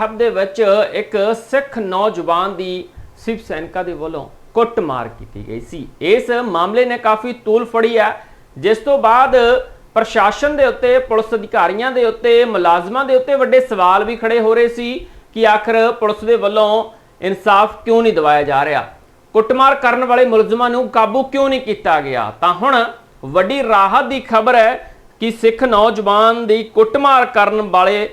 ਸਾਹਿਬ ਦੇ ਵਿੱਚ ਇੱਕ ਸਿੱਖ ਨੌਜਵਾਨ ਦੀ ਸਿਵ ਸੈਨਿਕਾਂ ਦੇ ਵੱਲੋਂ ਕੁੱਟਮਾਰ ਕੀਤੀ ਗਈ ਸੀ। ਇਸ ਮਾਮਲੇ ਨੇ ਕਾਫੀ ਤੂਲ ਫੜੀ ਹੈ। ਜਿਸ ਤੋਂ ਬਾਅਦ ਪ੍ਰਸ਼ਾਸਨ ਦੇ ਉੱਤੇ, ਪੁਲਿਸ ਅਧਿਕਾਰੀਆਂ ਦੇ ਉੱਤੇ, ਮੁਲਾਜ਼ਮਾਂ ਦੇ ਉੱਤੇ ਵੱਡੇ ਸਵਾਲ ਵੀ ਖੜੇ ਹੋ ਰਹੇ ਸੀ ਕਿ ਆਖਰ ਪੁਲਿਸ ਦੇ ਵੱਲੋਂ ਇਨਸਾਫ ਕਿਉਂ ਨਹੀਂ ਦਿਵਾਇਆ ਜਾ ਰਿਹਾ? ਕੁੱਟਮਾਰ ਕਰਨ ਵਾਲੇ ਮੁਲਜ਼ਮਾਂ ਨੂੰ ਕਾਬੂ ਕਿਉਂ ਨਹੀਂ ਕੀਤਾ ਗਿਆ? ਤਾਂ ਹੁਣ ਵੱਡੀ ਰਾਹਤ ਦੀ ਖਬਰ ਹੈ ਕਿ ਸਿੱਖ ਨੌਜਵਾਨ ਦੀ ਕੁੱਟਮਾਰ ਕਰਨ ਵਾਲੇ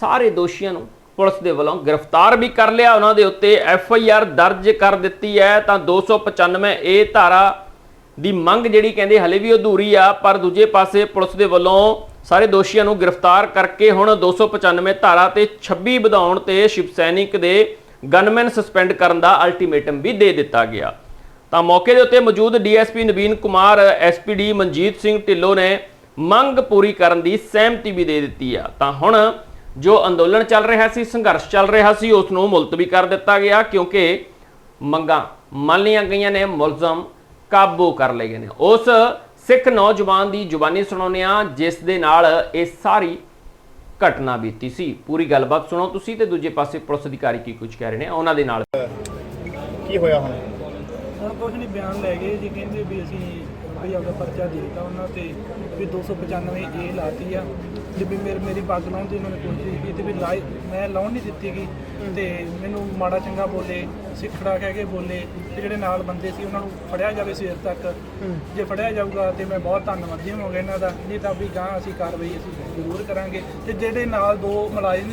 ਸਾਰੇ ਦੋਸ਼ੀਆਂ ਨੂੰ ਪੁਲਿਸ ਦੇ ਵੱਲੋਂ ਗ੍ਰਿਫਤਾਰ ਵੀ ਕਰ ਲਿਆ। ਉਹਨਾਂ ਦੇ ਉੱਤੇ ਐਫ ਆਈ ਆਰ ਦਰਜ ਕਰ ਦਿੱਤੀ ਹੈ। ਤਾਂ 295 ਏ ਧਾਰਾ ਦੀ ਮੰਗ ਜਿਹੜੀ ਕਹਿੰਦੇ ਹਲੇ ਵੀ ਅਧੂਰੀ ਆ, ਪਰ ਦੂਜੇ ਪਾਸੇ ਪੁਲਿਸ ਦੇ ਵੱਲੋਂ ਸਾਰੇ ਦੋਸ਼ੀਆਂ ਨੂੰ ਗ੍ਰਿਫਤਾਰ ਕਰਕੇ ਹੁਣ 295 ਧਾਰਾ ਤੇ 26 ਵਧਾਉਣ ਤੇ ਸ਼ਿਵ ਸੈਨਿਕ ਦੇ ਗਨਮੈਨ ਸਸਪੈਂਡ ਕਰਨ ਦਾ ਅਲਟੀਮੇਟਮ ਵੀ ਦੇ ਦਿੱਤਾ ਗਿਆ। ਤਾਂ ਮੌਕੇ ਦੇ ਉੱਤੇ ਮੌਜੂਦ ਡੀਐਸਪੀ ਨਵੀਨ ਕੁਮਾਰ ਐਸਪੀਡੀ ਮਨਜੀਤ ਸਿੰਘ ਢਿੱਲੋਂ ਨੇ ਮੰਗ ਪੂਰੀ ਕਰਨ ਦੀ ਸਹਿਮਤੀ ਵੀ ਦੇ ਦਿੱਤੀ ਆ। ਤਾਂ ਹੁਣ ਜੋ ਅੰਦੋਲਨ ਚੱਲ ਰਿਹਾ ਸੀ ਸੰਘਰਸ਼ ਚੱਲ ਰਿਹਾ ਸੀ ਉਸ ਨੂੰ ਮੁਲਤਵੀ ਕਰ ਦਿੱਤਾ ਗਿਆ ਕਿਉਂਕਿ ਮੰਗਾਂ ਮੰਨ ਲਈਆਂ ਗਈਆਂ ਨੇ ਮੁਲਜ਼ਮ ਕਾਬੂ ਕਰ ਲਏ ਗਏ ਨੇ। ਉਸ ਸਿੱਖ ਨੌਜਵਾਨ ਦੀ ਜ਼ੁਬਾਨੀ ਸੁਣਾਉਂਦੇ ਹਾਂ ਜਿਸ ਦੇ ਨਾਲ ਇਹ ਸਾਰੀ ਘਟਨਾ ਬੀਤੀ ਸੀ। ਪੂਰੀ ਗੱਲਬਾਤ ਸੁਣੋ ਤੁਸੀਂ ਤੇ ਦੂਜੇ ਪਾਸੇ ਪੁਲਿਸ ਅਧਿਕਾਰੀ ਕੀ ਕੁਝ ਕਹਿ ਰਹੇ ਨੇ ਉਹਨਾਂ ਦੇ ਨਾਲ। ਕੀ ਹੋਇਆ ਹੁਣ? ਹੁਣ ਕੁਝ ਨਹੀਂ ਬਿਆਨ ਲੈ ਗਏ ਜੀ ਕਹਿੰਦੇ ਵੀ ਅਸੀਂ ਵੀ ਆਪਦਾ ਪਰਚਾ ਦੇ ਦਿੱਤਾ ਉਹਨਾਂ ਤੇ ਵੀ 295 ਏ ਲਾਤੀ ਆ। ਤੇ ਵੀ ਮੇਰੇ ਮੇਰੀ ਪੱਗ ਲਾਉਣ ਦੀ ਉਹਨਾਂ ਨੇ ਕੋਸ਼ਿਸ਼ ਕੀਤੀ ਵੀ ਲਾਈ ਮੈਂ ਲਾਉਣ ਨਹੀਂ ਦਿੱਤੀ ਗਈ ਤੇ ਮੈਨੂੰ ਮਾੜਾ ਚੰਗਾ ਬੋਲੇ ਸਿੱਖੜਾ ਕਹਿ ਕੇ ਬੋਲੇ ਤੇ ਜਿਹੜੇ ਨਾਲ ਬੰਦੇ ਸੀ ਉਹਨਾਂ ਨੂੰ ਫੜਿਆ ਜਾਵੇ ਸਵੇਰ ਤੱਕ। ਜੇ ਫੜਿਆ ਜਾਊਗਾ ਤੇ ਮੈਂ ਬਹੁਤ ਧੰਨਵਾਦੀ ਹੋਵਾਂਗਾ ਇਹਨਾਂ ਦਾ। ਨਹੀਂ ਤਾਂ ਵੀ ਗਾਂ ਅਸੀਂ ਕਾਰਵਾਈ ਅਸੀਂ ਜ਼ਰੂਰ ਕਰਾਂਗੇ। ਤੇ ਜਿਹੜੇ ਨਾਲ ਦੋ ਮੁਲਾਜ਼ਮ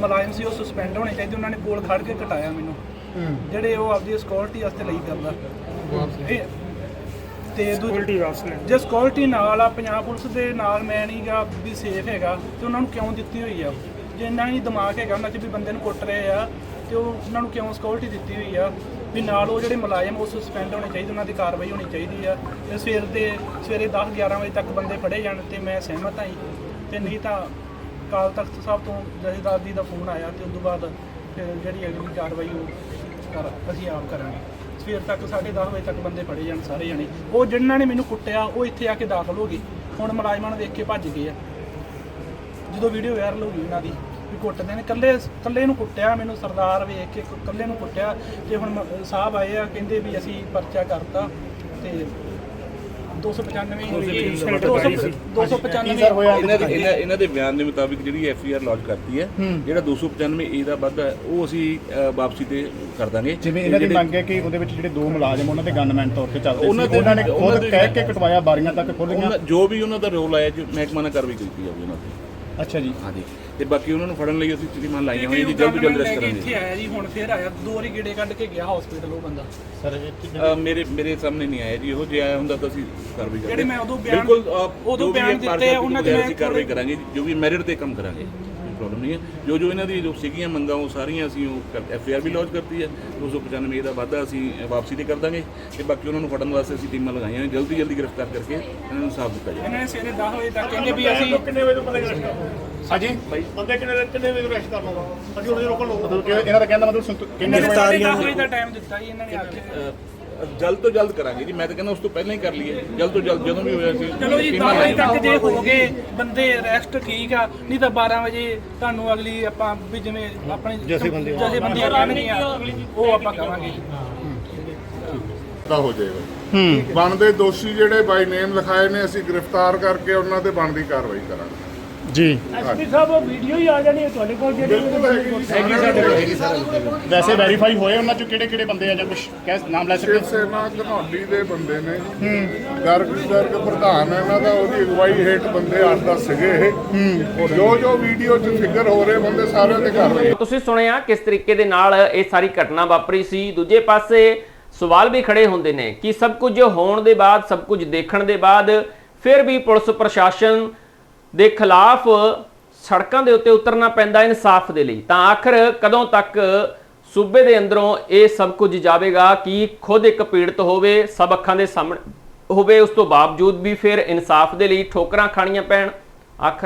ਮੁਲਾਜ਼ਮ ਸੀ ਉਹ ਸਸਪੈਂਡ ਹੋਣੇ ਚਾਹੀਦੇ ਉਹਨਾਂ ਨੇ ਕੋਲ ਖੜ ਕੇ ਕਟਾਇਆ ਮੈਨੂੰ। ਜਿਹੜੇ ਉਹ ਆਪਦੀ ਸਿਕਿਉਰਿਟੀ ਵਾਸਤੇ ਲਈ ਕਰਦਾ ਇਹ- ਤੇ ਸਿਕਿਉਰਿਟੀ ਵਾਸਤੇ ਜੇ ਸਿਕਿਉਰਿਟੀ ਨਾਲ ਆ ਪੰਜਾਬ ਪੁਲਿਸ ਦੇ ਨਾਲ ਮੈਂ ਨਹੀਂਗਾ ਵੀ ਸੇਫ ਹੈਗਾ ਤੇ ਉਹਨਾਂ ਨੂੰ ਕਿਉਂ ਦਿੱਤੀ ਹੋਈ ਆ? ਜੇ ਇੰਨਾ ਹੀ ਦਿਮਾਗ ਹੈਗਾ ਉਹਨਾਂ 'ਚ ਵੀ ਬੰਦੇ ਨੂੰ ਕੁੱਟ ਰਹੇ ਆ ਤੇ ਉਹ ਉਹਨਾਂ ਨੂੰ ਕਿਉਂ ਸਿਕਿਉਰਿਟੀ ਦਿੱਤੀ ਹੋਈ ਆ? ਵੀ ਨਾਲ ਉਹ ਜਿਹੜੇ ਮੁਲਾਜ਼ਮ ਉਹ ਸਸਪੈਂਡ ਹੋਣੇ ਚਾਹੀਦੇ ਉਹਨਾਂ ਦੀ ਕਾਰਵਾਈ ਹੋਣੀ ਚਾਹੀਦੀ ਆ। ਤੇ ਸਵੇਰ ਦੇ ਸਵੇਰੇ 10 11 ਵਜੇ ਤੱਕ ਬੰਦੇ ਫੜੇ ਜਾਣ ਤੇ ਮੈਂ ਸਹਿਮਤ ਹਾਂ ਜੀ। ਤੇ ਨਹੀਂ ਤਾਂ ਕਾਲ ਤਖਤ ਸਾਹਿਬ ਤੋਂ ਜਥੇਦਾਰ ਜੀ ਦਾ ਫੋਨ ਆਇਆ ਤੇ ਉਸ ਤੋਂ ਬਾਅਦ ਫਿਰ ਜਿਹੜੀ ਅਗਲੀ ਕਾਰਵਾਈ ਉਹ ਕਰ ਅਸੀਂ ਆਪ ਕਰਾਂਗੇ। ਸਵੇਰ ਤੱਕ 10:30 ਵਜੇ ਤੱਕ ਬੰਦੇ ਫੜੇ ਜਾਣ ਸਾਰੇ ਜਾਣੇ। ਉਹ ਜਿਨ੍ਹਾਂ ਨੇ ਮੈਨੂੰ ਕੁੱਟਿਆ, ਉਹ ਇੱਥੇ ਆ ਕੇ ਦਾਖਲ ਹੋ ਗਏ। ਹੁਣ ਮੁਲਾਜ਼ਮਾਂ ਨੂੰ ਵੇਖ ਕੇ ਭੱਜ ਗਏ ਆ। ਜਦੋਂ ਵੀਡੀਓ ਵਾਇਰਲ ਹੋ ਗਈ ਉਹਨਾਂ ਦੀ, ਵੀ ਕੁੱਟਦੇ ਨੇ। ਕੱਲੇ ਕੱਲੇ ਨੂੰ ਕੁੱਟਿਆ, ਮੈਨੂੰ ਸਰਦਾਰ ਵੇਖ ਕੇ ਕੱਲੇ ਨੂੰ ਕੁੱਟਿਆ ਤੇ ਹੁਣ ਮ- ਸਾਹਿਬ ਆਏ ਆ, ਕਹਿੰਦੇ ਵੀ ਅਸੀਂ ਪਰਚਾ ਕਰਤਾ ਤੇ 295 295 ਸਰ ਹੋਇਆ ਇਹਨਾਂ ਦੇ ਇਹਨਾਂ ਇਹਨਾਂ ਦੇ ਬਿਆਨ ਦੇ ਮੁਤਾਬਿਕ ਜਿਹੜੀ ਐਫ ਆਈ ਆਰ ਲਾਂਚ ਕਰਤੀ ਹੈ ਜਿਹੜਾ 295 ਏ ਦਾ ਵਾਧਾ ਹੈ ਉਹ ਅਸੀਂ ਅ, ਵਾਪਸੀ ਤੇ ਕਰ ਦਾਂਗੇ। ਜਿਵੇਂ ਇਹਨਾਂ ਦੀ ਜਿਹੜੇ- ਮੰਗ ਹੈ ਕਿ ਉਹਦੇ ਵਿੱਚ ਜਿਹੜੇ ਦੋ ਮੁਲਾਜ਼ਮ ਉਹਨਾਂ ਦੇ ਗਨਮੈਨ ਤੌਰ ਤੇ ਚੱਲਦੇ ਉਹਨਾਂ ਸੀ ਦੇ- ਉਹਨਾਂ ਨੇ ਉਹਨਾਂ ਖੁਦ ਦੇ- ਕਹਿ ਕੇ ਕਟਵਾਇਆ ਬਾਰੀਆਂ ਤੱਕ ਖੁੱਲ ਗਈਆਂ। ਉਹਨਾਂ- ਜੋ ਵੀ ਉਹਨਾਂ ਦਾ ਰੋਲ ਆਇਆ ਜੋ ਮਹਿਕਮਾ ਨਾਲ ਕਾਰਵਾਈ ਕੀਤੀ ਜਾਊਗੀ ਉਹਨਾਂ ਤੇ। ਅੱਛਾ ਜੀ। ਹਾਂਜੀ। ਤੇ ਬਾਕੀ ਉਹਨਾਂ ਨੂੰ ਫੜਨ ਲਈ ਅਸੀਂ ਚਿੱਠੀਆਂ ਲਾਈਆਂ ਹੋਈਆਂ ਜੀ ਜਲਦ ਤੋਂ ਜਲਦ ਰੈਸਟ ਇੱਥੇ ਕਰਾਂਗੇ ਆਇਆ ਜੀ ਹੁਣ ਫੇਰ ਆਇਆ ਦੋ ਵਾਰੀ ਗੇੜੇ ਕੱਢ ਕੇ ਗਿਆ ਹਸਪੀਟਲ ਉਹ ਬੰਦਾ। ਸਰ ਅ, ਮੇਰੇ ਮੇਰੇ ਸਾਹਮਣੇ ਨਹੀਂ ਆਇਆ ਜੀ ਇਹੋ ਜੇ ਆਇਆ ਹੁੰਦਾ ਤਾਂ ਅਸੀਂ ਕਾਰਵਾਈ ਕਰਾਂਗੇ ਜਿਹੜੇ ਮੈਂ ਉਦੋਂ ਬਿਆਨ- ਬਿਲਕੁਲ ਉਦੋਂ ਜੋ ਵੀ ਬਿਆਨ ਦਿੱਤੇ ਆ, ਉਹਨਾਂ ਤੇ ਬਗੈਰ ਮੈਂ ਅਸੀਂ ਕਾਰਵਾਈ ਕਰਾਂਗੇ ਜੀ, ਜੋ ਵੀ ਮੈਰਿਟ ਤੇ ਕੰਮ ਕਰਾਂਗੇ। ਕੋਈ ਪ੍ਰੋਬਲਮ ਨਹੀਂ ਹੈ। ਜੋ ਜੋ ਇਹਨਾਂ ਦੀ ਜੋ ਸੀਗੀਆਂ ਮੰਗਾਂ ਉਹ ਸਾਰੀਆਂ ਅਸੀਂ ਉਹ ਐਫ ਆਰ ਵੀ ਲਾਂਚ ਕਰਤੀ ਹੈ। 295 ਦਾ ਵਾਧਾ ਅਸੀਂ ਵਾਪਸੀ ਤੇ ਕਰ ਦਾਂਗੇ। ਤੇ ਬਾਕੀ ਉਹਨਾਂ ਨੂੰ ਫੜਨ ਵਾਸਤੇ ਅਸੀਂ ਟੀਮਾਂ ਲਗਾਈਆਂ ਨੇ। ਜਲਦੀ ਜਲਦੀ ਗ੍ਰਿਫਤਾਰ ਕਰਕੇ ਇਹਨਾਂ ਨੂੰ ਸਾਫ਼ ਦਿੱਤਾ ਜਾਏ ਇਹਨਾਂ ਨੇ ਸਵੇਰੇ 10 ਵਜੇ ਤੱਕ ਕਹਿੰਦੇ ਵੀ ਅਸੀਂ ਹਾਂਜੀ? ਬੰਦੇ ਕਿੰਨੇ ਕਿੰਨੇ ਵਜੇ ਰੈਸਟ ਕਰ ਲਵਾਂ ਅਸੀਂ ਉਹਦੇ ਰੋਕਣ ਲਓ ਮਤਲਬ ਕਿ ਇਹਨਾਂ ਦਾ ਕਹਿਣ ਦਾ ਮਤਲਬ ਕਿੰਨੇ ਕਿੰਨੇ ਵਜੇ 10 ਵਜੇ ਦਾ ਟਾਈਮ ਦਿੱਤਾ ਜੀ ਇਹਨਾਂ ਨੇ ਆ ਕੇ ਜਲਦ ਤੋਂ ਜਲਦ ਕਰਾਂਗੇ ਜੀ। ਮੈਂ ਤਾਂ ਕਹਿੰਦਾ ਉਸ ਤੋਂ ਪਹਿਲਾਂ ਹੀ ਕਰ ਲਈਏ। ਜਲਦ ਤੋਂ ਜਲਦ ਜਦੋਂ ਵੀ ਹੋਇਆ ਸੀ ਚਲੋ ਜੀ 10 ਟੀਮਾਂ ਵਜੇ। ਤੱਕ ਜੇ ਹੋ ਗਏ ਬੰਦੇ ਰੈਸਟ ਠੀਕ ਆ। ਨਹੀਂ ਤਾਂ 12 ਵਜੇ ਤੁਹਾਨੂੰ ਅਗਲੀ ਆਪਾਂ ਵੀ ਜਿਵੇਂ ਆਪਣੇ ਜਥੇਬੰਦੀਆਂ ਕਰਨਗੀਆਂ ਉਹ ਆਪਾਂ ਕਰਾਂਗੇ। ਦਾ ਹੋ ਜਾਏਗਾ। ਹੂੰ। ਬਣਦੇ ਦੋਸ਼ੀ ਜਿਹੜੇ ਬਾਈ ਨੇਮ ਲਿਖਾਏ ਨੇ ਅਸੀਂ ਗ੍ਰਿਫਤਾਰ ਕਰਕੇ ਉਹਨਾਂ ਤੇ ਬਣਦੀ ਕਾਰਵਾਈ ਕਰਾਂਗੇ। ਜੀ। ਐਸਪੀ ਸਾਹਿਬ ਉਹ ਵੀਡੀਓ ਹੀ ਆ ਜਾਣੀ ਹੈ ਤੁਹਾਡੇ ਕੋਲ ਜਿਹੜੀ ਬਿਲਕੁਲ ਹੈਗੀ ਜੀ ਵੈਸੇ ਵੈਰੀਫਾਈ ਹੋਏ ਉਹਨਾਂ ਚੋਂ ਕਿਹੜੇ ਕਿਹੜੇ ਬੰਦੇ ਆ ਜਾਂ ਕੁਝ ਕਹਿ ਨਾਮ ਲੈ ਸਕਦੇ ਸੇਨਾ ਘਨੌਲੀ ਦੇ ਬੰਦੇ ਨੇ। ਗਰਗ ਗਰਗ ਪ੍ਰਧਾਨ ਹੈ ਇਹਨਾਂ ਦਾ ਉਹਦੀ ਅਗਵਾਈ ਹੇਠ ਬੰਦੇ 8-10 ਸੀਗੇ ਇਹ। ਜੋ ਜੋ ਵੀਡੀਓ 'ਚ ਫਿਗਰ ਹੋ ਰਹੇ ਬੰਦੇ ਸਾਰਿਆਂ ਤੇ ਕਾਰਵਾਈ ਤੁਸੀਂ ਸੁਣਿਆ ਕਿਸ ਤਰੀਕੇ ਦੇ ਨਾਲ ਇਹ ਸਾਰੀ ਘਟਨਾ ਵਾਪਰੀ ਸੀ। ਦੂਜੇ ਪਾਸੇ ਸਵਾਲ ਵੀ ਖੜੇ ਹੁੰਦੇ ਨੇ ਕਿ ਸਭ ਕੁਝ ਹੋਣ ਦੇ ਬਾਅਦ ਸਭ ਕੁਝ ਦੇਖਣ ਦੇ ਬਾਅਦ ਫਿਰ ਵੀ ਪੁਲਿਸ ਪ੍ਰਸ਼ਾਸਨ ਦੇ ਖਿਲਾਫ ਸੜਕਾਂ ਦੇ ਉੱਤੇ ਉਤਰਨਾ ਪੈਂਦਾ ਇਨਸਾਫ ਦੇ ਲਈ। ਤਾਂ ਆਖਰ ਕਦੋਂ ਤੱਕ ਸੂਬੇ ਦੇ ਅੰਦਰੋਂ ਇਹ ਸਭ ਕੁਝ ਜਾਵੇਗਾ? ਕਿ ਖੁਦ ਇੱਕ ਪੀੜਤ ਹੋਵੇ, ਸਭ ਅੱਖਾਂ ਦੇ ਸਾਹਮਣੇ ਹੋਵੇ, ਉਸ ਤੋਂ ਬਾਵਜੂਦ ਵੀ ਫਿਰ ਇਨਸਾਫ ਦੇ ਲਈ ਠੋਕਰਾਂ ਖਾਣੀਆਂ ਪੈਣ? ਆਖਰ